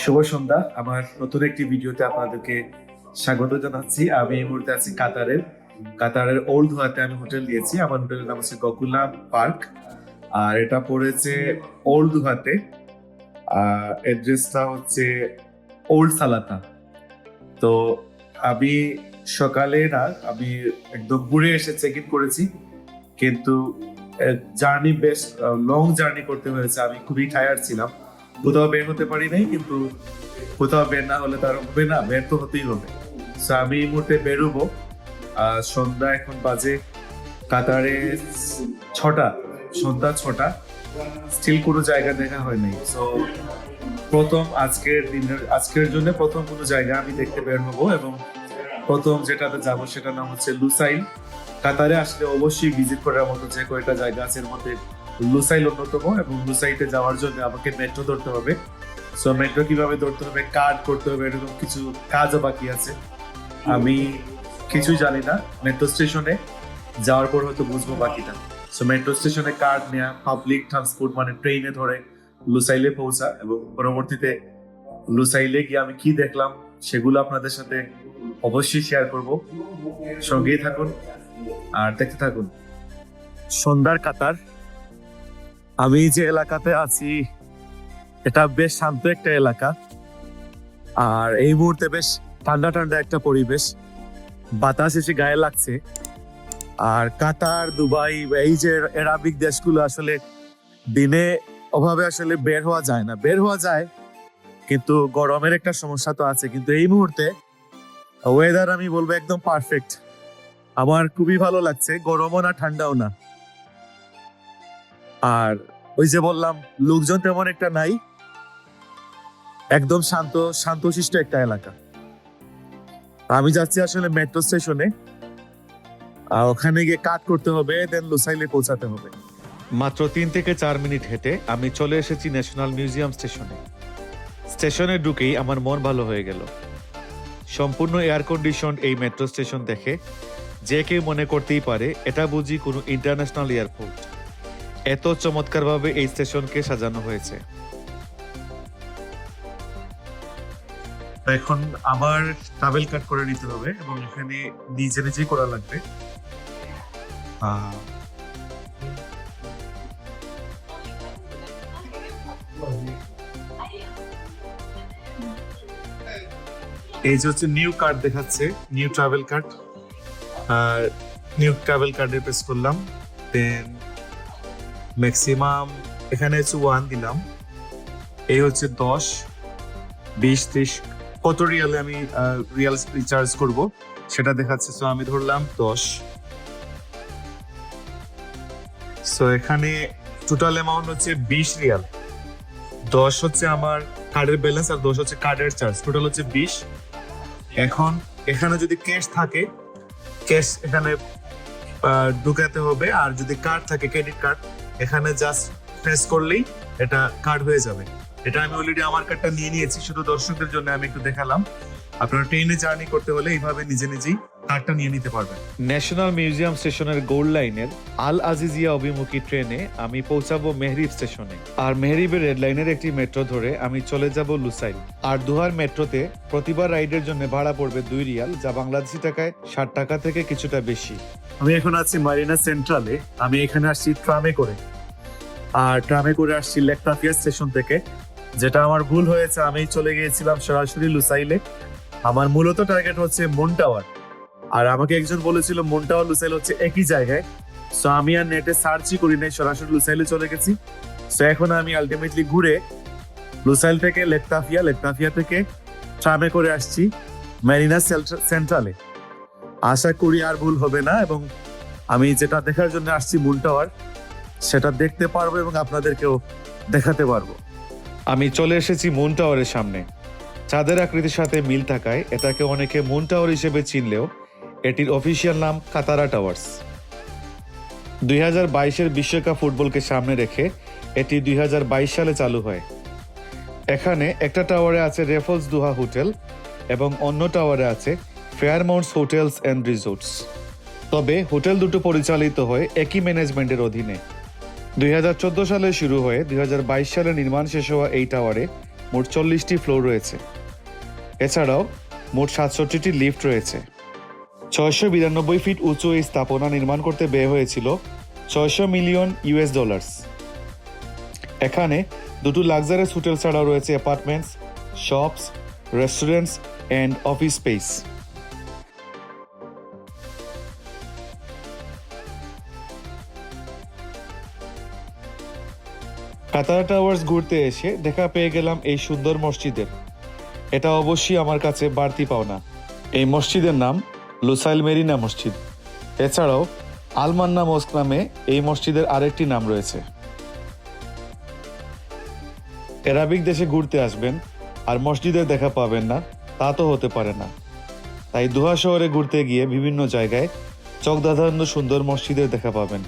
শুভ সন্ধ্যা। আমার নতুন একটি ভিডিওতে আপনাদেরকে স্বাগত জানাচ্ছি। আমি এই মুহূর্তে আছি কাতারের। কাতারের ওল্ড ধোয়াতে আমি হোটেল দিয়েছি। আমার হোটেলের নাম হচ্ছে গকুলা পার্ক। আর এটা পড়েছে ওল্ড আর অ্যাড্রেসটা হচ্ছে ওল্ড সালাতা তো আমি সকালে না, আমি একদম ঘুরে এসে চেক ইন করেছি। কিন্তু জার্নি বেশ লং জার্নি করতে হয়েছে। আমি খুবই টায়ার্ড ছিলাম। কোথাও বের হতে পারি নাই, কিন্তু কোথাও বের না হলে তার হবে না, বের তো হতেই হবে। আমি এই মুহূর্তে বেরোবো। সন্ধ্যা এখন বাজে কাতারে ছটা, সন্ধ্যা ছটা। স্টিল কোনো জায়গা দেখা হয় নাই। প্রথম আজকের দিনের, আজকের জন্য প্রথম কোনো জায়গা আমি দেখতে বের হব এবং প্রথম যেটাতে যাব সেটার নাম হচ্ছে লুসাইল। কাতারে আসলে অবশ্যই ভিজিট করার মতো যে কয়েকটা জায়গা আছে এর মধ্যে লুসাইল অন্যতম এবং লুসাইতে যাওয়ার জন্য আমাকে মেট্রো ধরতে হবে। সো মেট্রো কীভাবে ধরতে হবে? কার্ড করতে হবে, এরকম কিছু কাজও বাকি আছে। আমি কিছুই জানি না মেট্রো স্টেশনে যাওয়ার পর হয়তো বুঝব বাকিটা। সো মেট্রো স্টেশনে কার্ড নেওয়া পাবলিক ট্রান্সপোর্ট মানে ট্রেনে ধরে লুসাইলে পৌঁছা এবং পরবর্তীতে লুসাইলে গিয়ে আমি কি দেখলাম সেগুলো আপনাদের সাথে অবশ্যই শেয়ার করব। সঙ্গেই থাকুন আর দেখতে থাকুন। সন্ধ্যার কাতার। আমি যে এলাকাতে আছি, এটা বেশ শান্ত একটা এলাকা। আর এই মুহূর্তে বেশ ঠান্ডা ঠান্ডা একটা পরিবেশ। বাতাস এসে গায়ে লাগছে। আর কাতার, দুবাই, এই যে এরাবিক দেশগুলো আসলে দিনে অভাবে আসলে বের হওয়া যায় না। বের হওয়া যায়, কিন্তু গরমের একটা সমস্যা তো আছে। কিন্তু এই মুহূর্তে ওয়েদার আমি বলব একদম পারফেক্ট আমার খুবই ভালো লাগছে, গরমও না, ঠান্ডাও না। আর ওই যে বললাম, লোকজন তেমন একটা নাই। একদম শান্ত, শান্তশিষ্ট একটা এলাকা। আমি যাচ্ছি আসলে মেট্রো স্টেশনে আর ওখানে গিয়ে কাট করতে হবে দেন লোসাইলে পৌঁছাতে হবে। মাত্র তিন থেকে চার মিনিট হেঁটে আমি চলে এসেছি ন্যাশনাল মিউজিয়াম স্টেশনে স্টেশনে ঢুকেই আমার মন ভালো হয়ে গেল। সম্পূর্ণ এয়ার কন্ডিশন এই মেট্রো স্টেশন দেখে, যে কেউ মনে করতেই পারে, এটা বুঝি কোনো ইন্টারন্যাশনাল এয়ারপোর্ট এত চমৎকারভাবে এই স্টেশনকে সাজানো হয়েছে। এখন আবার ট্রাভেল কাট করে নিতে হবে এবং এখানে নিজে নিজেই করা লাগবে। এই যে হচ্ছে নিউ কার্ড দেখাচ্ছে নিউ ট্রাভেল কার্ড আর নিউ ট্রাভেল কার্ডে প্রেস করলাম দেন ম্যাক্সিমাম এখানে হচ্ছে ওয়ান দিলাম। এই হচ্ছে দশ, বিশ, ত্রিশ। কত রিয়ালে আমি রিয়াল রিচার্জ করব? সেটা দেখাচ্ছে। সো আমি ধরলাম দশ। সো এখানে টোটাল অ্যামাউন্ট হচ্ছে বিশ রিয়াল দশ হচ্ছে আমার কার্ডের ব্যালেন্স আর দশ হচ্ছে কার্ডের চার্জ টোটাল হচ্ছে বিশ। এখন, এখানে যদি ক্যাশ থাকে ক্যাশ এখানে ঢুকাতে হবে। আর যদি কার্ড থাকে ক্রেডিট কার্ড এখানে জাস্ট প্রেস করলেই এটা কার্ড হয়ে যাবে। এটা আমি অলরেডি আমার কার্ডটা নিয়ে নিয়েছি, শুধু দর্শকদের জন্য আমি একটু দেখালাম। আপনারা ট্রেনে জার্নি করতে হলে এইভাবে নিজে নিজেই কার্ডটা নিয়ে নিতে পারবেন। ন্যাশনাল মিউজিয়াম স্টেশনের গোল্ড লাইনের আল আজিজিয়া অভিমুখী ট্রেনে আমি পৌঁছাবো মেহরিব স্টেশনে। আর মেহরিবের রেড লাইনের একটি মেট্রো ধরে আমি চলে যাব লুসাইল। আর দুহার মেট্রোতে প্রতিবার রাইডের জন্য ভাড়া পড়বে দুই রিয়াল যা বাংলাদেশি টাকায় ষাট টাকা থেকে কিছুটা বেশি। আমি এখন আছি মারিনা সেন্ট্রালে আমি এখানে আসছি ট্রামে করে। আর ট্রামে করে আসছি লেকটাফিয়া স্টেশন থেকে। যেটা আমার ভুল হয়েছে আমি চলে গিয়েছিলাম সরাসরি লুসাইলে। আমার মূলত টার্গেট হচ্ছে মুন টাওয়ার। আর আমাকে একজন বলেছিল মুন টাওয়ার লুসাইল হচ্ছে একই জায়গায়। সো আমি আর নেটে সার্চই করি নাই, সরাসরি লুসাইলে চলে গেছি। সো এখন আমি আলটিমেটলি ঘুরে লুসাইল থেকে লেকতাফিয়া লেকটাফিয়া থেকে ট্রামে করে আসছি ম্যারিনা সেন্ট্রালে। আশা করি আর ভুল হবে না এবং আমি যেটা দেখার জন্য আসছি মুন টাওয়ার, সেটা দেখতে পারব এবং আপনাদেরকেও দেখাতে পারব। আমি চলে এসেছি মুন টাওয়ারের সামনে। চাঁদের আকৃতির সাথে মিল থাকায় এটাকে অনেকে মুন টাওয়ার হিসেবে চিনলেও এটির অফিসিয়াল নাম কাতারা টাওয়ার্স। দুই হাজার বাইশের বিশ্বকাপ ফুটবলকে সামনে রেখে এটি দুই হাজার বাইশ সালে চালু হয়। এখানে একটা টাওয়ারে আছে রেফলস দুহা হোটেল এবং অন্য টাওয়ারে আছে ফেয়ারমাউন্টস হোটেলস অ্যান্ড রিসোর্টস। তবে হোটেল দুটো পরিচালিত হয় একই ম্যানেজমেন্টের অধীনে। দুই হাজার চোদ্দ সালে শুরু হয়ে দুই হাজার বাইশ সালে নির্মাণ শেষ হওয়া এই টাওয়ারে মোট চল্লিশটি ফ্লোর রয়েছে। এছাড়াও মোট সাতষট্টিটি লিফট রয়েছে। ছয়শো বিরানব্বই ফিট উঁচু এই স্থাপনা নির্মাণ করতে ব্যয় হয়েছিল ছয়শো মিলিয়ন ইউএস ডলার্স। এখানে দুটো লাক্সারিয়াস হোটেল ছাড়াও রয়েছে apartments, shops, restaurants, and office space. Qatar towers ঘুরতে এসে দেখা পেয়ে গেলাম এই সুন্দর মসজিদের। এটা অবশ্যই আমার কাছে বাড়তি পাওনা। এই মসজিদের নাম লুসাইল মেরিনা মসজিদ। এছাড়াও আলমান্না মস্ক নামে এই মসজিদের আরেকটি নাম রয়েছে। এরাবিক দেশে ঘুরতে আসবেন আর মসজিদের দেখা পাবেন না, তা তো হতে পারে না। তাই দোহা শহরে ঘুরতে গিয়ে বিভিন্ন জায়গায় চকদাধান্য সুন্দর মসজিদের দেখা পাবেন।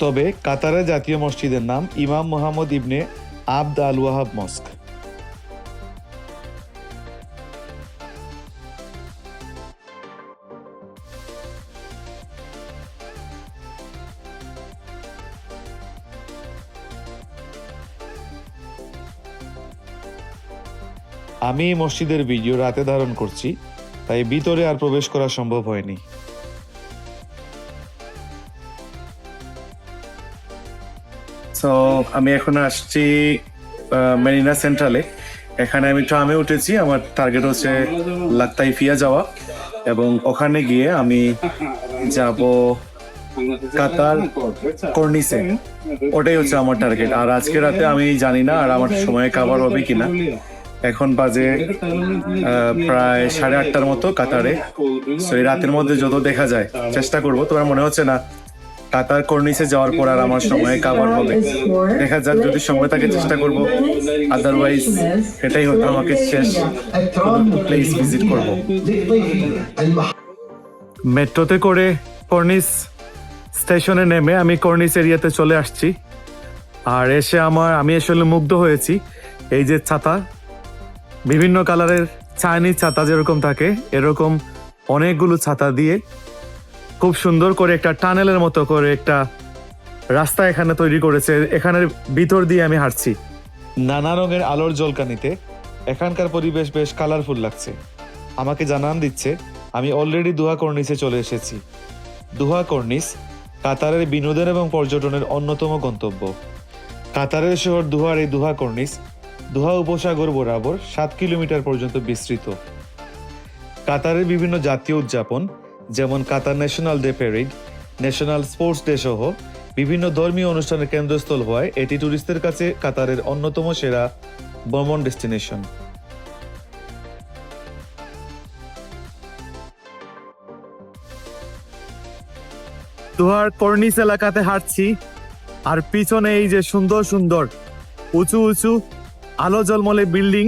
তবে কাতারের জাতীয় মসজিদের নাম ইমাম মোহাম্মদ ইবনে আবদ আল ওয়াহাব মস্ক। আমি মসজিদের ভিডিও রাতে ধারণ করছি, তাই ভিতরে আর প্রবেশ করা সম্ভব হয়নি। সো আমি এখন আসছি মেরিনা সেন্ট্রালে। এখানে আমি ট্রামে উঠেছি, আমার টার্গেট হচ্ছে লাক্তাইফিয়া যাওয়া। এবং ওখানে গিয়ে আমি যাব কাতার কর্নিসে। ওটাই হচ্ছে আমার টার্গেট আর আজকে রাতে আমি জানি না আর আমার সময় কাভার হবে কিনা। এখন বাজে প্রায় সাড়ে আটটার মতো কাতারে। তো এই রাতের মধ্যে যত দেখা যায়, চেষ্টা করব। তোমার মনে হচ্ছে না, কাতার কর্নিসে যাওয়ার পর আর আমার সময় কাবার হবে। দেখা যাক, যদি সময় থাকে চেষ্টা করব। আদারওয়াইজ এটাই হতো আমাকে শেষ প্লেস ভিজিট করব। মেট্রোতে করে কর্নিস স্টেশনে নেমে আমি কর্নিস এরিয়াতে চলে আসছি। আর এসে আমার, আমি আসলে মুগ্ধ হয়েছি। এই যে ছাতা বিভিন্ন কালারের চাইনিজ ছাতা যেরকম থাকে, এরকম অনেকগুলো ছাতা দিয়ে খুব সুন্দর করে একটা টানেলের মতো করে একটা রাস্তা এখানে তৈরি করেছে। এখানের ভিতর দিয়ে আমি হাঁটছি। নানা রঙের আলোর জলকানিতে এখানকার পরিবেশ বেশ কালারফুল লাগছে। আমাকে জানান দিচ্ছে, আমি অলরেডি দুহা কর্নিসে চলে এসেছি। দুহা কর্নিস কাতারের বিনোদন এবং পর্যটনের অন্যতম গন্তব্য। কাতারের শহর দুহার এই দুহা কর্নিস দুহা উপসাগর বরাবর সাত কিলোমিটার পর্যন্ত বিস্তৃত। কাতারের বিভিন্ন জাতীয় উদযাপন, যেমন Qatar national day parade national sports day সহ বিভিন্ন ধর্মীয় অনুষ্ঠানের কেন্দ্রস্থল হওয়ায় এটি টুরিস্টদের কাছে কাতারের অন্যতম সেরা ভ্রমণ ডেস্টিনেশন। দোহার কর্নিস এলাকাতে হাঁটছি আর পিছনে এই যে সুন্দর সুন্দর উঁচু উঁচু আলো জলমলে বিল্ডিং,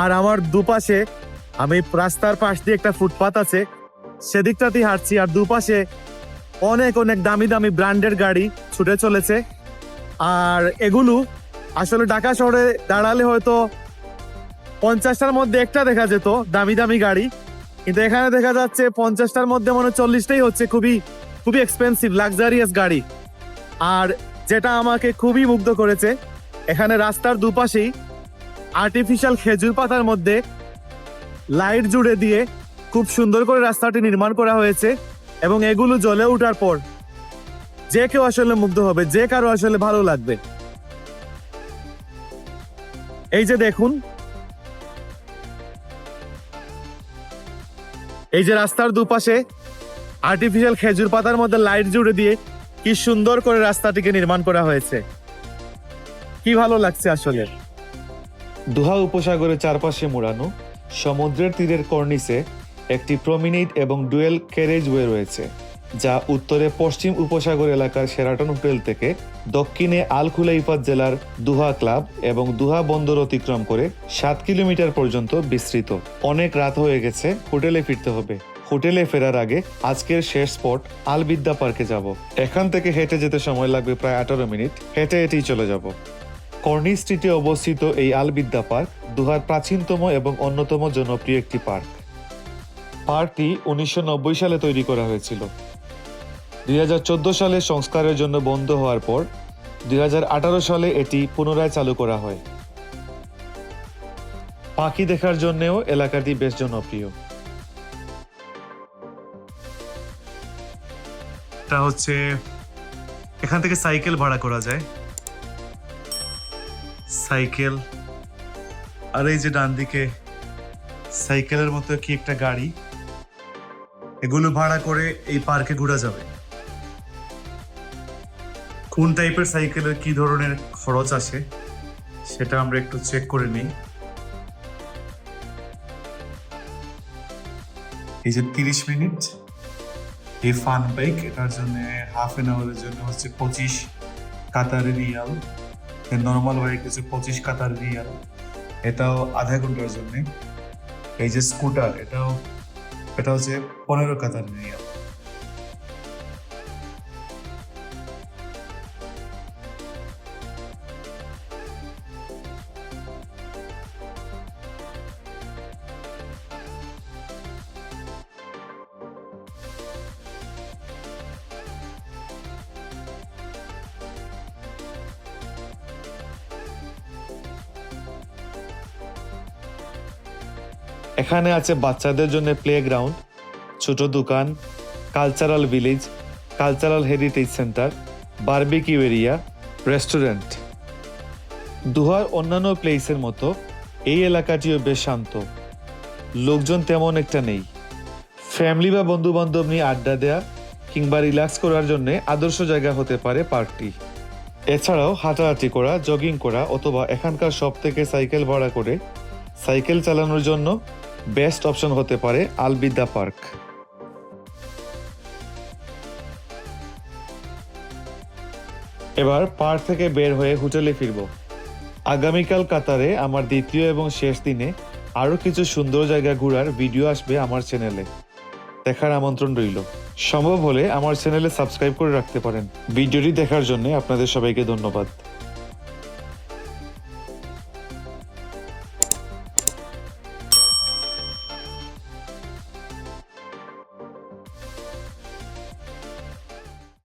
আর আমার দুপাশে আমি রাস্তার পাশ দিয়ে একটা ফুটপাত আছে। সেদিকটাতেই হাঁটছি, আর দুপাশে অনেক অনেক দামি দামি ব্র্যান্ডের গাড়ি ছুটে চলেছে। আর এগুলো আসলে ঢাকা শহরে দাঁড়ালে হয়তো পঞ্চাশটার মধ্যে একটা দেখা যেত, দামি দামি গাড়ি। কিন্তু এখানে দেখা যাচ্ছে পঞ্চাশটার মধ্যে মনে চল্লিশটাই হচ্ছে খুবই খুবই এক্সপেন্সিভ লাক্সারিয়াস গাড়ি। আর যেটা আমাকে খুবই মুগ্ধ করেছে এখানে রাস্তার দুপাশেই আর্টিফিশিয়াল খেজুর পাতার মধ্যে লাইট জুড়ে দিয়ে খুব সুন্দর করে রাস্তাটি নির্মাণ করা হয়েছে এবং এগুলো জ্বলে ওঠার পর যে কেউ আসলে মুগ্ধ হবে, যে কারও আসলে ভালো লাগবে। এই যে দেখুন, এই যে রাস্তার দুপাশে আর্টিফিশিয়াল খেজুর পাতার মধ্যে লাইট জুড়ে দিয়ে কি সুন্দর করে রাস্তাটিকে নির্মাণ করা হয়েছে। কি ভালো লাগছে আসলে? দুহা উপসাগরের চারপাশে মোড়ানো, সমুদ্রের তীরের কর্নিসে একটি প্রমিনেট এবং ডুয়েল ক্যারেজওয়ে রয়েছে, যা উত্তরে পশ্চিম উপসাগর এলাকার সেরাটন হোটেল থেকে দক্ষিণে আল খুলাইফাত জেলার দুহা ক্লাব এবং দুহা বন্দর অতিক্রম করে সাত কিলোমিটার পর্যন্ত বিস্তৃত। অনেক রাত হয়ে গেছে, হোটেলে ফিরতে হবে। হোটেলে ফেরার আগে আজকের শেষ স্পট আলবিদ্যা পার্কে যাব। এখান থেকে হেঁটে যেতে সময় লাগবে প্রায় আঠারো মিনিট। হেঁটে হেঁটেই চলে যাব। কর্নি স্ট্রিটে অবস্থিত এই আলবিদ্যা পার্ক দুহার প্রাচীনতম এবং অন্যতম জনপ্রিয় একটি পার্ক। পার্কটি উনিশশো নব্বই সালে তৈরি করা হয়েছিল। দু হাজার চোদ্দ সালে সংস্কারের জন্য বন্ধ হওয়ার পর দু হাজার আঠারো সালে এটি পুনরায় চালু করা হয়। পাখি দেখার জন্যেও এলাকাটি বেশ জনপ্রিয়। এটা হচ্ছে, এখান থেকে সাইকেল ভাড়া করা যায়। সাইকেল। আর এই যে ডান দিকে সাইকেলের মতো কি একটা গাড়ি, এগুলো ভাড়া করে এই পার্কে ঘোরা যাবে। কোন টাইপের সাইকেলের কি ধরনের খরচ আছে, সেটা আমরা একটু চেক করে নিই। এই যে তিরিশ মিনিট এই ফান বাইক এটার জন্য হাফ এন আওয়ারের জন্য হচ্ছে পঁচিশ কাতারি রিয়াল। নর্মাল হয়ে হচ্ছে পঁচিশ কাতার রিয়াল এটাও আধা ঘণ্টার জন্য। এই যে স্কুটার এটাও এটা হচ্ছে পনেরো কাতার রিয়াল এখানে আছে বাচ্চাদের জন্য প্লে গ্রাউন্ড ছোট দোকান cultural village cultural heritage centre barbecue area restaurant দুহার অন্যান্য প্লেসের মতো এই এলাকাটিও বেশ শান্ত। লোকজন তেমন একটা নেই। ফ্যামিলি বা বন্ধু বান্ধব নিয়ে আড্ডা দেয়া কিংবা রিল্যাক্স করার জন্য আদর্শ জায়গা হতে পারে পার্কটি এছাড়াও হাঁটাহাঁটি করা জগিং করা অথবা এখানকার সব থেকে সাইকেল ভাড়া করে সাইকেল চালানোর জন্য বেস্ট অপশন হতে পারে আলবিদ্যা পার্ক। এবার পার্ক থেকে বের হয়ে হোটেলে ফিরব। আগামীকাল কাতারে আমার দ্বিতীয় এবং শেষ দিনে আরও কিছু সুন্দর জায়গা ঘোরার ভিডিও আসবে আমার চ্যানেলে। দেখার আমন্ত্রণ রইল। সম্ভব হলে আমার চ্যানেলে সাবস্ক্রাইব করে রাখতে পারেন। ভিডিওটি দেখার জন্য আপনাদের সবাইকে ধন্যবাদ।